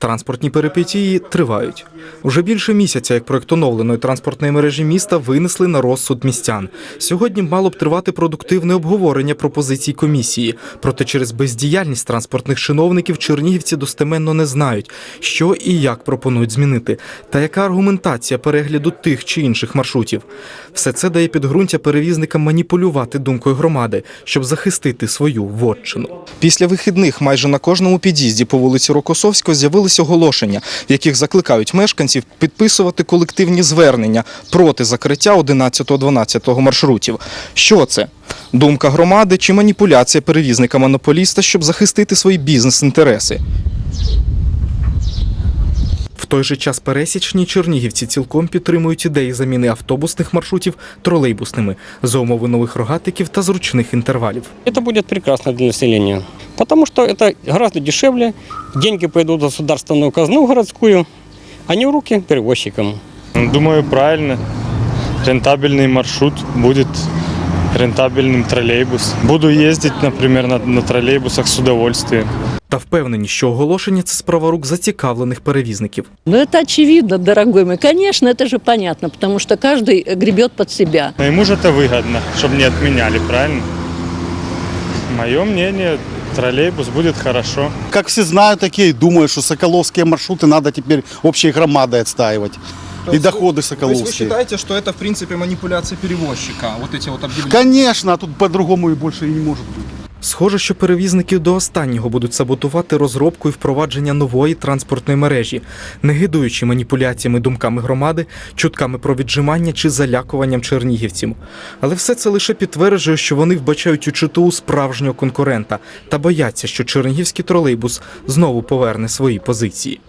Транспортні перипетії тривають. Уже більше місяця, як проект оновленої транспортної мережі міста винесли на розсуд містян. Сьогодні мало б тривати продуктивне обговорення пропозицій комісії. Проте через бездіяльність транспортних чиновників чернігівці достеменно не знають, що і як пропонують змінити, та яка аргументація перегляду тих чи інших маршрутів. Все це дає підґрунтя перевізникам маніпулювати думкою громади, щоб захистити свою вотчину. Після вихідних майже на кожному під'їзді по вулиці Рокосовського з'явились оголошення, в яких закликають мешканців підписувати колективні звернення проти закриття 11-12 маршрутів. Що це? Думка громади чи маніпуляція перевізника-монополіста, щоб захистити свої бізнес-інтереси? В той же час пересічні чернігівці цілком підтримують ідеї заміни автобусних маршрутів тролейбусними за умови нових рогатиків та зручних інтервалів. Это будет прекрасно для населения, потому что это гораздо дешевле, деньги пойдут в государственную казну городскую, а не в руки перевозчикам. Думаю, правильно. Рентабельный маршрут будет рентабельным троллейбус. Буду ездить, например, на, на троллейбусах с удовольствием. Та впевнені, що оголошення це справа рук зацікавлених перевізників. Ну, это очевидно, дорогой мой. Конечно, это же понятно, потому что каждый гребет под себя. Но ему же это выгодно, чтобы не отменяли, правильно? Мое мнение, троллейбус будет хорошо. Как все знают, такие и думают, что соколовские маршруты надо теперь общей громадой отстаивать. И доходы То есть вы соколовские. считаете, что это в принципе манипуляция перевозчика? Вот эти вот объявления? Конечно, а тут по-другому и больше и не может быть. Схоже, що перевізники до останнього будуть саботувати розробку і впровадження нової транспортної мережі, не гидуючи маніпуляціями думками громади, чутками про віджимання чи залякуванням чернігівців. Але все це лише підтверджує, що вони вбачають у ЧТУ справжнього конкурента та бояться, що чернігівський тролейбус знову поверне свої позиції.